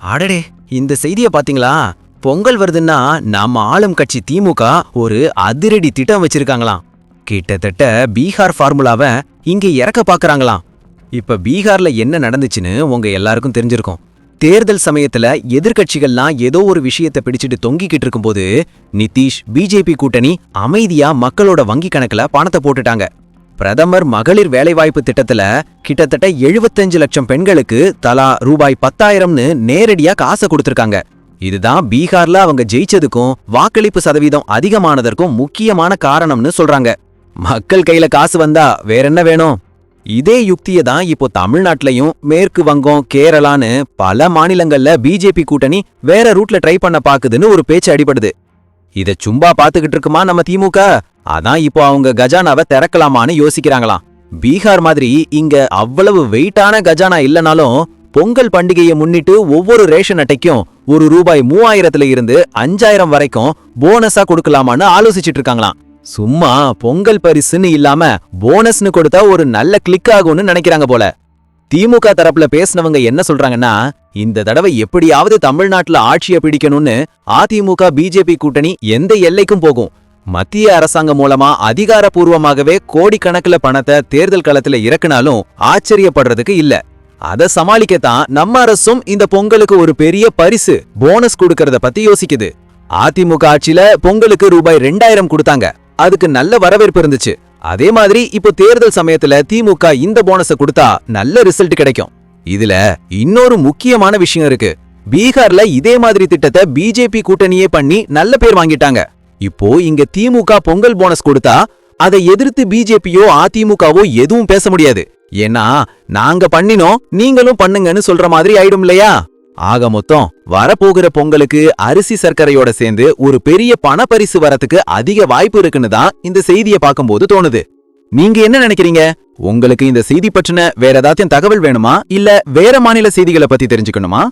அடடே இந்த செய்திய பாத்தீங்களா பொங்கல் வருதுன்னா நம்ம ஆளும் கட்சி திமுக ஒரு அதிரடி திட்டம் வச்சிருக்காங்களாம். கிட்டத்தட்ட பீகார் ஃபார்முலாவை இங்க இறக்க பாக்குறாங்களாம். இப்ப பீகார்ல என்ன நடந்துச்சுன்னு உங்க எல்லாருக்கும் தெரிஞ்சிருக்கும். தேர்தல் சமயத்துல எதிர்க்கட்சிகள்லாம் ஏதோ ஒரு விஷயத்தை பிடிச்சிட்டு தொங்கிக்கிட்டு இருக்கும்போது நிதிஷ் பிஜேபி கூட்டணி அமைதியா மக்களோட வங்கி கணக்குல பணத்தை போட்டுட்டாங்க. பிரதமர் மகளிர் வேலைவாய்ப்பு திட்டத்துல கிட்டத்தட்ட 75 லட்சம் பெண்களுக்கு தலா ரூபாய் பத்தாயிரம்னு நேரடியா காசை கொடுத்திருக்காங்க. இதுதான் பீகார்ல அவங்க ஜெயிச்சதுக்கும் வாக்களிப்பு சதவீதம் அதிகமானதற்கும் முக்கியமான காரணம்னு சொல்றாங்க. மக்கள் கையில காசு வந்தா வேற என்ன வேணும்? இதே யுக்தியை தான் இப்போ தமிழ்நாட்டிலையும் மேற்கு வங்கம் கேரளான்னு பல மாநிலங்கள்ல பிஜேபி கூட்டணி வேற ரூட்ல ட்ரை பண்ண பாக்குதுன்னு ஒரு பேச்சு அடிபடுது. இத சும்மா பாத்துக்கிட்டு இருக்குமா நம்ம திமுக? அதான் இப்போ அவங்க கஜானாவை திறக்கலாமான்னு யோசிக்கிறாங்களாம். பீகார் மாதிரி இங்க அவ்வளவு வெயிட்டான கஜானா இல்லனாலும் பொங்கல் பண்டிகையை முன்னிட்டு ஒவ்வொரு ரேஷன் அட்டைக்கும் ஒரு ரூபாய் மூவாயிரத்துல இருந்து அஞ்சாயிரம் வரைக்கும் போனஸா கொடுக்கலாமான்னு ஆலோசிச்சுட்டு இருக்காங்களாம். சும்மா பொங்கல் பரிசுன்னு இல்லாம போனஸ்னு கொடுத்தா ஒரு நல்ல கிளிக் ஆகும்னு நினைக்கிறாங்க போல. திமுக தரப்புல பேசினவங்க என்ன சொல்றாங்கன்னா இந்த தடவை எப்படியாவது தமிழ்நாட்டுல ஆட்சியை பிடிக்கணும்னு அதிமுக பிஜேபி கூட்டணி எந்த எல்லைக்கும் போகும். மத்திய அரசாங்கம் மூலமா அதிகாரப்பூர்வமாகவே கோடிக்கணக்கில் பணத்தை தேர்தல் களத்துல இறக்குனாலும் ஆச்சரியப்படுறதுக்கு இல்ல. அதை சமாளிக்கத்தான் நம்ம அரசும் இந்த பொங்கலுக்கு ஒரு பெரிய பரிசு போனஸ் கொடுக்கறத பத்தி யோசிக்குது. அதிமுக ஆட்சியில பொங்கலுக்கு ரூபாய் ரெண்டாயிரம் கொடுத்தாங்க. அதுக்கு நல்ல வரவேற்பு இருந்துச்சு. அதே மாதிரி இப்போ தேர்தல் சமயத்துல திமுக இந்த போனஸ கொடுத்தா நல்ல ரிசல்ட் கிடைக்கும். இதுல இன்னொரு முக்கியமான விஷயம் இருக்கு. பீகார்ல இதே மாதிரி திட்டத்தை பிஜேபி கூட்டணியே பண்ணி நல்ல பேர் வாங்கிட்டாங்க. இப்போ இங்க திமுக பொங்கல் போனஸ் கொடுத்தா அதை எதிர்த்து பிஜேபியோ அதிமுகவோ எதுவும் பேச முடியாது. ஏன்னா நாங்க பண்ணினோம் நீங்களும் பண்ணுங்கன்னு சொல்ற மாதிரி ஆயிடும் இல்லையா? ஆக மொத்தம் வரப்போகிற பொங்கலுக்கு அரிசி சர்க்கரையோட சேர்ந்து ஒரு பெரிய பணப்பரிசு வரத்துக்கு அதிக வாய்ப்பு இருக்குன்னு தான் இந்த செய்தியை பார்க்கும்போது தோணுது. நீங்க என்ன நினைக்கிறீங்க? உங்களுக்கு இந்த செய்தி பற்றின வேற ஏதாச்சும் தகவல் வேணுமா? இல்ல வேற மாநில செய்திகளை பத்தி தெரிஞ்சுக்கணுமா?